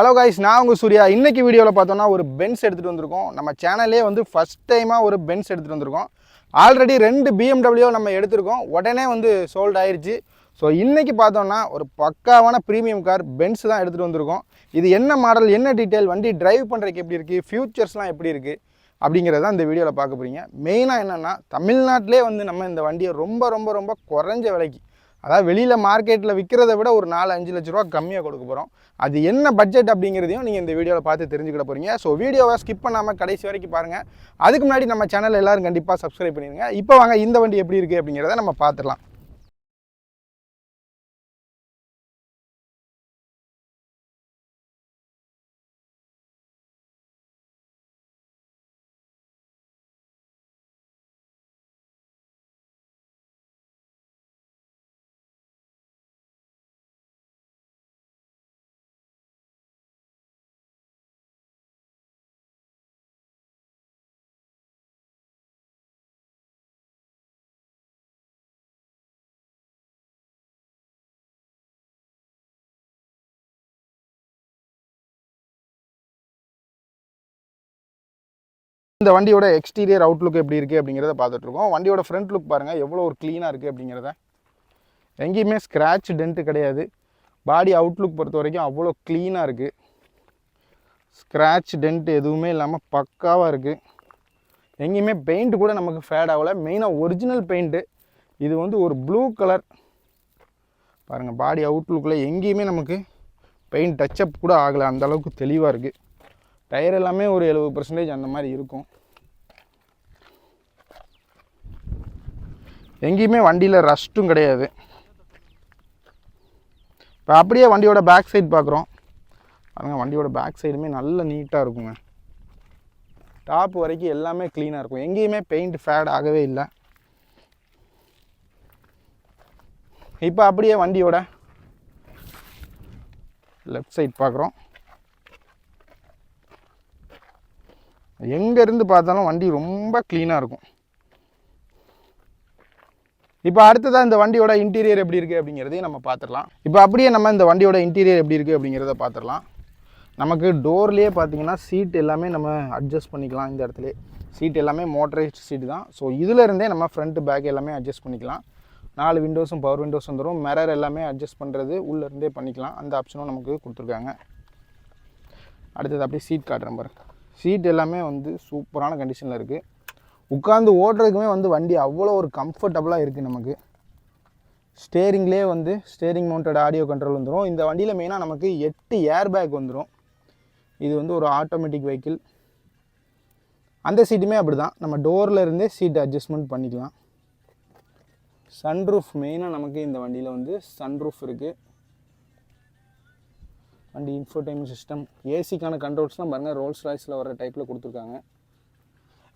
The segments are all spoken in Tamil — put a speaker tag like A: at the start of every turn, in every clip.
A: ஹலோ காய்ஸ் நான் உங்கள் சூர்யா. இன்னைக்கு வீடியோவில் பார்த்தோன்னா ஒரு பென்ஸ் எடுத்துகிட்டு வந்திருக்கோம். நம்ம சேனல்லே வந்து ஃபஸ்ட் டைமாக ஒரு பென்ஸ் எடுத்துகிட்டு வந்திருக்கோம். ஆல்ரெடி ரெண்டு பிஎம்டபிள்யூ நம்ம எடுத்திருக்கோம். உடனே வந்து சோல்ட் ஆயிடுச்சு ஸோ இன்றைக்கி பார்த்தோன்னா ஒரு பக்காவான ப்ரீமியம் கார் பென்ஸ் தான் எடுத்துகிட்டு வந்திருக்கோம். இது என்ன மாடல் என்ன டீட்டெயில் வண்டி டிரைவ் பண்ணுறதுக்கு எப்படி இருக்குது ஃப்யூச்சர்ஸ்லாம் எப்படி இருக்குது அப்படிங்கிறத இந்த வீடியோவில் பார்க்க போகிறீங்க மெயினாக என்னென்னா தமிழ்நாட்டிலே வந்து நம்ம இந்த வண்டியை ரொம்ப ரொம்ப ரொம்ப குறைஞ்ச விலைக்கு அதாவது வெளியில் மார்க்கெட்டில் விற்கிறத விட ஒரு நாலு அஞ்சு லட்ச ரூபா கம்மியாக கொடுக்க போகிறோம் அது என்ன பட்ஜெட் அப்படிங்கிறதையும் நீங்கள் இந்த வீடியோவில் பார்த்து தெரிஞ்சுக்கிட போகிறீங்க ஸோ வீடியோவை ஸ்கிப் பண்ணாமல் கடைசி வரைக்கும் பாருங்கள் அதுக்கு முன்னாடி நம்ம சேனல் எல்லோரும் கண்டிப்பாக சப்ஸ்கிரைப் பண்ணிடுங்க இப்போ வாங்க இந்த வண்டி எப்படி இருக்குது அப்படிங்கிறத நம்ம பார்த்துடலாம். இந்த வண்டியோட எக்ஸ்டீரியர் அவுட்லுக் எப்படி இருக்குது அப்படிங்கிறத பார்த்துட்ருக்கோம். வண்டியோட ஃப்ரண்ட் லுக் பாருங்கள் எவ்வளோ ஒரு க்ளீனாக இருக்குது அப்படிங்கிறத. எங்கேயுமே ஸ்க்ராட்ச் டென்ட்டு கிடையாது. பாடி அவுட்லுக் பொறுத்த வரைக்கும் அவ்வளோ க்ளீனாக இருக்குது ஸ்க்ராட்ச் டென்ட் எதுவுமே இல்லாமல் பக்காவாக இருக்குது எங்கேயுமே பெயிண்ட் கூட நமக்கு ஃபேட் ஆகலை. மெயினாக ஒரிஜினல் பெயிண்ட்டு இது வந்து ஒரு ப்ளூ கலர் பாருங்கள் பாடி அவுட்லுக்கில் எங்கேயுமே நமக்கு பெயிண்ட் டச்சப் கூட ஆகலை. அந்தளவுக்கு தெளிவாக இருக்குது டயர் எல்லாமே ஒரு எழுபது பர்சன்டேஜ் அந்த மாதிரி இருக்கும். எங்கேயுமே வண்டியில் ரஷ்ட்டும் கிடையாது. இப்போ அப்படியே வண்டியோட பேக் சைடு பார்க்குறோம் பாருங்கள் வண்டியோட பேக் சைடுமே நல்ல நீட்டாக இருக்குங்க. டாப் வரைக்கும் எல்லாமே க்ளீனாக இருக்கும். எங்கேயுமே பெயிண்ட் ஃபேட் ஆகவே இல்லை. இப்போ அப்படியே வண்டியோட லெஃப்ட் சைட் பார்க்குறோம் எங்கேருந்து பார்த்தாலும் வண்டி ரொம்ப க்ளீனாக இருக்கும். இப்போ அடுத்ததாக இந்த வண்டியோட இன்டீரியர் எப்படி இருக்குது அப்படிங்கிறதையும் நம்ம பார்த்துடலாம். இப்போ அப்படியே நம்ம இந்த வண்டியோட இன்டீரியர் எப்படி இருக்குது அப்படிங்கிறத பார்த்துடலாம். நமக்கு டோர்லேயே பார்த்தீங்கன்னா சீட் எல்லாமே நம்ம அட்ஜஸ்ட் பண்ணிக்கலாம் இந்த இடத்துல. சீட் எல்லாமே மோட்டரைஸ்ட் சீட் தான். ஸோ இதில் இருந்தே நம்ம ஃப்ரண்ட் பேக் எல்லாமே அட்ஜஸ்ட் பண்ணிக்கலாம். நாலு விண்டோஸும் பவர் விண்டோஸ் வந்துடும் மிரர் எல்லாமே அட்ஜஸ்ட் பண்ணுறது உள்ளே இருந்தே பண்ணிக்கலாம். அந்த ஆப்ஷனும் நமக்கு கொடுத்துருக்காங்க. அடுத்தது அப்படியே சீட் காட்டுறேன் பாருங்க. சீட் எல்லாமே வந்து சூப்பரான கண்டிஷனில் இருக்குது உட்காந்து ஓட்டுறதுக்குமே வந்து வண்டி அவ்வளோ ஒரு கம்ஃபர்டபுளாக இருக்குது நமக்கு. ஸ்டேரிங்லேயே வந்து ஸ்டேரிங் மவுண்டட் ஆடியோ கண்ட்ரோல் வந்துடும் இந்த வண்டியில் மெயினாக நமக்கு எட்டு ஏர் பேக் வந்துடும் இது வந்து ஒரு ஆட்டோமேட்டிக் வெஹிக்கிள் அந்த சீட்டுமே அப்படி தான் நம்ம டோரில் இருந்தே சீட் அட்ஜஸ்ட்மெண்ட் பண்ணிக்கலாம். சன்ரூஃப் மெயினாக நமக்கு இந்த வண்டியில் வந்து சன்ரூஃப் இருக்குது வண்டி இன்ஃபோடைன்மெண்ட் சிஸ்டம் ஏசிக்கான கண்ட்ரோல்ஸ்லாம் பாருங்கள் ரோல்ஸ் ராய்ஸில் வர டைப்பில் கொடுத்துருக்காங்க.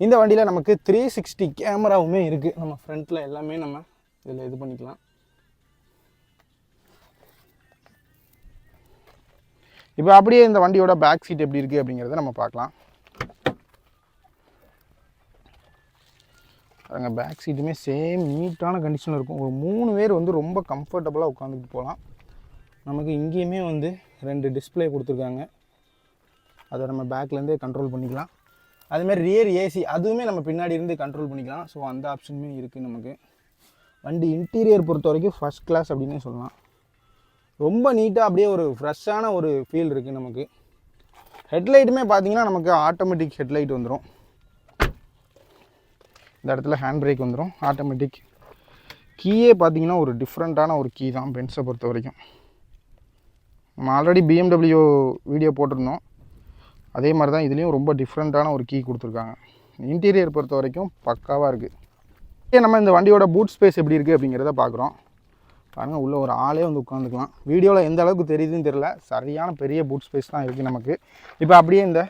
A: இந்த வண்டியில் நமக்கு த்ரீ சிக்ஸ்டி கேமராவுமே இருக்குது நம்ம ஃப்ரண்ட்டில் எல்லாமே நம்ம இதில் இது பண்ணிக்கலாம். இப்போ அப்படியே இந்த வண்டியோட பேக் சீட் எப்படி இருக்குது அப்படிங்கிறத நம்ம பார்க்கலாம். பாருங்க பேக் சீட்டுமே சேம் நீட்டான கண்டிஷனில் இருக்கும். ஒரு மூணு பேர் வந்து ரொம்ப கம்ஃபர்டபுளாக உட்காந்துட்டு போகலாம். நமக்கு இங்கேயுமே வந்து ரெண்டு டிஸ்பிளே கொடுத்துருக்காங்க. அதை நம்ம பேக்லேருந்தே கண்ட்ரோல் பண்ணிக்கலாம். அதுமாதிரி ரியர் ஏசி அதுவுமே நம்ம பின்னாடி இருந்து கண்ட்ரோல் பண்ணிக்கலாம். ஸோ அந்த ஆப்ஷனுமே இருக்குது நமக்கு. வண்டி இன்டீரியர் பொறுத்த வரைக்கும் ஃபஸ்ட் கிளாஸ் அப்படின்னே சொல்லலாம். ரொம்ப நீட்டாக அப்படியே ஒரு ஃப்ரெஷ்ஷான ஒரு ஃபீல் இருக்குது நமக்கு. ஹெட்லைட்டுமே பார்த்தீங்கன்னா நமக்கு ஆட்டோமேட்டிக் ஹெட்லைட் வந்துடும் இந்த இடத்துல ஹேண்ட் பிரேக் வந்துடும் ஆட்டோமேட்டிக் கீயே பார்த்தீங்கன்னா ஒரு டிஃப்ரெண்ட்டான ஒரு கீ தான் பென்ஸை பொறுத்த வரைக்கும். நம்ம ஆல்ரெடி பிஎம்டபிள்யூ வீடியோ போட்டிருந்தோம். அதே மாதிரி தான் இதுலேயும் ரொம்ப டிஃப்ரெண்ட்டான ஒரு கீ கொடுத்துருக்காங்க. இன்டீரியர் பொறுத்த வரைக்கும் பக்காவாக இருக்குது நம்ம இந்த வண்டியோட பூட் ஸ்பேஸ் எப்படி இருக்குது அப்படிங்கிறத பார்க்குறோம் பாருங்கள் உள்ளே ஒரு ஆளே வந்து உட்காந்துக்கலாம் வீடியோவில் எந்த அளவுக்கு தெரியுதுன்னு தெரியல. சரியான பெரிய பூட் ஸ்பேஸ் தான் இருக்குது நமக்கு. இப்போ அப்படியே இந்த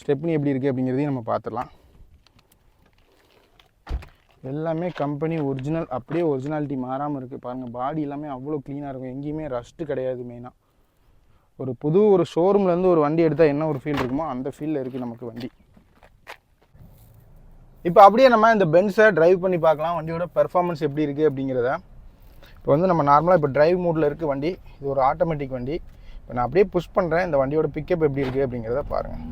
A: ஸ்டெப்னி எப்படி இருக்குது அப்படிங்கிறதையும் நம்ம பார்த்துடலாம் எல்லாமே கம்பெனி ஒரிஜினல் அப்படியே ஒரிஜினாலிட்டி மாறாமல் இருக்குது பாருங்கள் பாடி எல்லாமே அவ்வளோ க்ளீனாக இருக்கும். எங்கேயுமே ரஸ்ட்டு கிடையாது மெயினாக ஒரு புது ஒரு ஷோரூம்லேருந்து ஒரு வண்டி எடுத்தால் என்ன ஒரு ஃபீல் இருக்குமோ அந்த ஃபீலில் இருக்குது நமக்கு வண்டி. இப்போ அப்படியே நம்ம இந்த பென்ஸை டிரைவ் பண்ணி பார்க்கலாம். வண்டியோட பெர்ஃபார்மன்ஸ் எப்படி இருக்குது அப்படிங்கிறத. இப்போ வந்து நம்ம நார்மலாக இப்போ டிரைவ் மூடில் இருக்குது வண்டி. இது ஒரு ஆட்டோமேட்டிக் வண்டி. இப்போ நான் அப்படியே புஷ் பண்ணுறேன் இந்த வண்டியோட பிக்கப் எப்படி இருக்குது அப்படிங்கிறத பாருங்கள்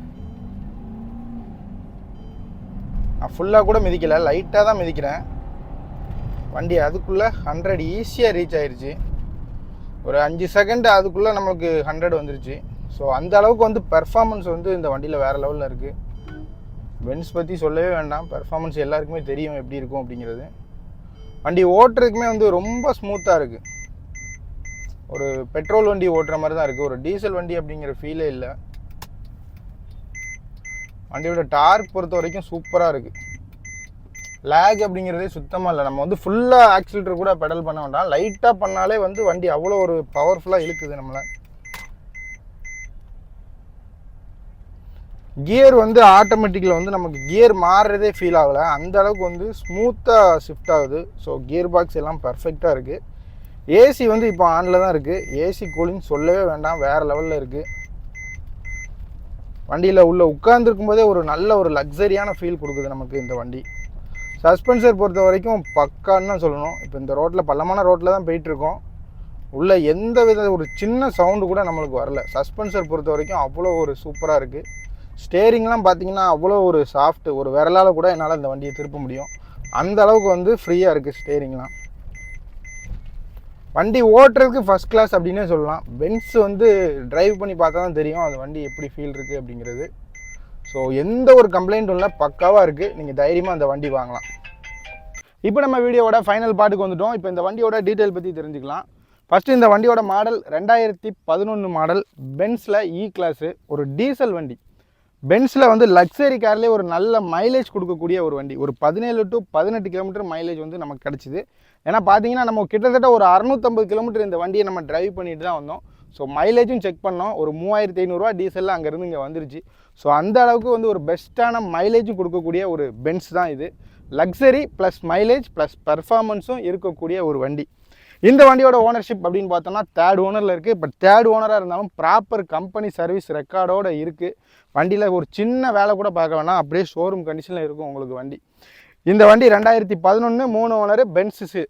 A: நான் ஃபுல்லாக கூட மிதிக்கலை. லைட்டாக தான் மிதிக்கிறேன். வண்டி அதுக்குள்ளே ஹண்ட்ரட் ஈஸியாக ரீச் ஆயிடுச்சு ஒரு அஞ்சு செகண்ட் அதுக்குள்ளே நம்மளுக்கு ஹண்ட்ரட் வந்துருச்சு. ஸோ அந்த அளவுக்கு வந்து பெர்ஃபார்மன்ஸ் வந்து இந்த வண்டியில் வேறு லெவலில் இருக்குது பென்ஸ் பற்றி சொல்லவே வேண்டாம். பெர்ஃபார்மன்ஸ் எல்லாருக்குமே தெரியும் எப்படி இருக்கும் அப்படிங்கிறது. வண்டி ஓட்டுறதுக்குமே வந்து ரொம்ப ஸ்மூத்தாக இருக்குது ஒரு பெட்ரோல் வண்டி ஓட்டுற மாதிரி தான் இருக்குது ஒரு டீசல் வண்டி அப்படிங்கிற ஃபீலே இல்லை. வண்டியோட டார்க் பொறுத்த வரைக்கும் சூப்பராக இருக்குது லேக் அப்படிங்கிறதே சுத்தமாக இல்லை. நம்ம வந்து ஃபுல்லாக ஆக்சிலேட்டர் கூட பெடல் பண்ண வேண்டாம். லைட்டாக பண்ணாலே வந்து வண்டி அவ்வளோ ஒரு பவர்ஃபுல்லாக இழுக்குது நம்மளை. கியர் வந்து ஆட்டோமேட்டிக்கில் வந்து நமக்கு கியர் மாறுறதே ஃபீல் ஆகலை. அந்த அளவுக்கு வந்து ஸ்மூத்தாக ஷிஃப்ட் ஆகுது. ஸோ கியர் பாக்ஸ் எல்லாம் பர்ஃபெக்டாக இருக்குது ஏசி வந்து இப்போ ஆனில் தான் இருக்குது ஏசி கூலிங் சொல்லவே வேண்டாம். வேறு லெவலில் இருக்குது வண்டியில் உள்ள உட்காந்துருக்கும் போதே ஒரு நல்ல ஒரு லக்ஸரியான ஃபீல் கொடுக்குது நமக்கு இந்த வண்டி. சஸ்பென்சர் பொறுத்த வரைக்கும் பக்கான்னு தான் சொல்லணும். இப்போ இந்த ரோட்டில் பள்ளமான ரோட்டில் தான் போயிட்டுருக்கோம். உள்ளே எந்த வித ஒரு சின்ன சவுண்டு கூட நம்மளுக்கு வரல. சஸ்பென்சர் பொறுத்த வரைக்கும் அவ்வளோ ஒரு சூப்பராக இருக்குது ஸ்டேரிங்லாம் பார்த்தீங்கன்னா அவ்வளோ ஒரு சாஃப்ட் ஒரு விரலால் கூட என்னால் இந்த வண்டியை திருப்ப முடியும். அந்த அளவுக்கு வந்து ஃப்ரீயாக இருக்குது ஸ்டேரிங்லாம் வண்டி ஓட்டுறதுக்கு ஃபஸ்ட் கிளாஸ் அப்படின்னே சொல்லலாம். பென்ஸ் வந்து டிரைவ் பண்ணி பார்த்தா தான் தெரியும் அந்த வண்டி எப்படி ஃபீல் இருக்குது அப்படிங்கிறது. ஸோ எந்த ஒரு கம்ப்ளைண்ட்டும் இல்லை பக்காவாக இருக்குது நீங்கள் தைரியமாக அந்த வண்டி வாங்கலாம். இப்போ நம்ம வீடியோவோட ஃபைனல் பாட்டுக்கு வந்துட்டோம். இப்போ இந்த வண்டியோட டீட்டெயில் பற்றி தெரிஞ்சுக்கலாம். ஃபஸ்ட்டு இந்த வண்டியோட மாடல் ரெண்டாயிரத்தி பதினொன்று மாடல் பென்ஸில் இ கிளாஸு ஒரு டீசல் வண்டி. பென்ஸில் வந்து லக்ஸரி கார்லேயே ஒரு நல்ல மைலேஜ் கொடுக்கக்கூடிய ஒரு வண்டி. ஒரு பதினேழு டு பதினெட்டு கிலோமீட்டர் மைலேஜ் வந்து நமக்கு கிடச்சிது. ஏன்னா பார்த்தீங்கன்னா நம்ம கிட்டத்தட்ட ஒரு அறநூற்றம்பது கிலோமீட்டர் இந்த வண்டியை நம்ம டிரைவ் பண்ணிட்டு தான் வந்தோம். ஸோ மைலேஜும் செக் பண்ணோம். ஒரு மூவாயிரத்தி ஐநூறுரூவா டீசலில் அங்கேருந்து இங்கே வந்துருச்சு. ஸோ அந்த அளவுக்கு வந்து ஒரு பெஸ்ட்டான மைலேஜும் கொடுக்கக்கூடிய ஒரு பென்ஸ் தான் இது. லக்ஸரி ப்ளஸ் மைலேஜ் ப்ளஸ் பர்ஃபார்மன்ஸும் இருக்கக்கூடிய ஒரு வண்டி. இந்த வண்டியோட ஓனர்ஷிப் அப்படின்னு பார்த்தோம்னா தேர்ட் ஓனரில் இருக்குது பட் தேர்ட் ஓனராக இருந்தாலும் ப்ராப்பர் கம்பெனி சர்வீஸ் ரெக்கார்டோடு இருக்குது வண்டியில் ஒரு சின்ன வேலை கூட பார்க்க வேணாம். அப்படியே ஷோரூம் கண்டிஷனில் இருக்கும் உங்களுக்கு வண்டி. இந்த வண்டி ரெண்டாயிரத்தி பதினொன்று மூணு ஓனரு பென்ஸு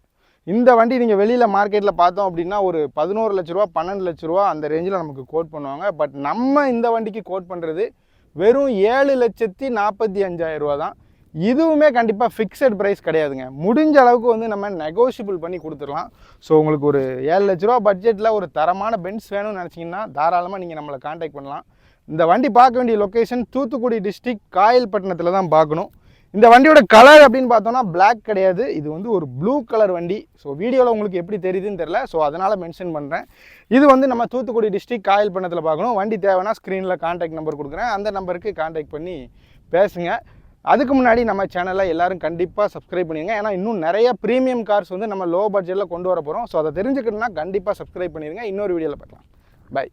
A: இந்த வண்டி நீங்கள் வெளியில் மார்க்கெட்டில் பார்த்தோம் அப்படின்னா ஒரு பதினோரு லட்ச ரூபா பன்னெண்டு லட்ச ரூபா அந்த ரேஞ்சில் நமக்கு கோட் பண்ணுவாங்க. பட் நம்ம இந்த வண்டிக்கு கோட் பண்ணுறது வெறும் ஏழு லட்சத்தி நாற்பத்தி அஞ்சாயிரம் ரூபா தான். இதுவுமே கண்டிப்பாக ஃபிக்ஸட் ப்ரைஸ் கிடையாதுங்க. முடிஞ்ச அளவுக்கு வந்து நம்ம நெகோஷியபிள் பண்ணி கொடுத்துடலாம். ஸோ உங்களுக்கு ஒரு ஏழு லட்ச ரூபா பட்ஜெட்டில் ஒரு தரமான பென்ஸ் வேணும்னு நினச்சிங்கன்னா தாராளமாக நீங்கள் நம்மளை காண்டாக்ட் பண்ணலாம். இந்த வண்டி பார்க்க வேண்டிய லொக்கேஷன் தூத்துக்குடி டிஸ்ட்ரிக்ட் காயல்பட்டினத்தில் தான் பார்க்கணும். இந்த வண்டியோட கலர் அப்படின்னு பார்த்தோம்னா பிளாக் கிடையாது. இது வந்து ஒரு ப்ளூ கலர் வண்டி. ஸோ வீடியோவில் உங்களுக்கு எப்படி தெரியுதுன்னு தெரில ஸோ அதனால் மென்ஷன் பண்ணுறேன் இது வந்து நம்ம தூத்துக்குடி டிஸ்ட்ரிக் காயல் பண்ணத்தில் பார்க்கணும். வண்டி தேவைன்னா ஸ்க்ரீனில் காண்டாக்ட் நம்பர் கொடுக்குறேன். அந்த நம்பருக்கு காண்டாக்ட் பண்ணி பேசுங்க. அதுக்கு முன்னாடி நம்ம சேனலில் எல்லோரும் கண்டிப்பாக சப்ஸ்கிரைப் பண்ணிடுங்க ஏன்னா இன்னும் நிறைய ப்ரீமியம் கார்ஸ் வந்து நம்ம லோ பட்ஜெட்டில் கொண்டு வர போகிறோம் ஸோ அதை தெரிஞ்சுக்கணுன்னா கண்டிப்பாக சப்ஸ்கிரைப் பண்ணிடுங்க இன்னொரு வீடியோவில் பார்க்கலாம். பை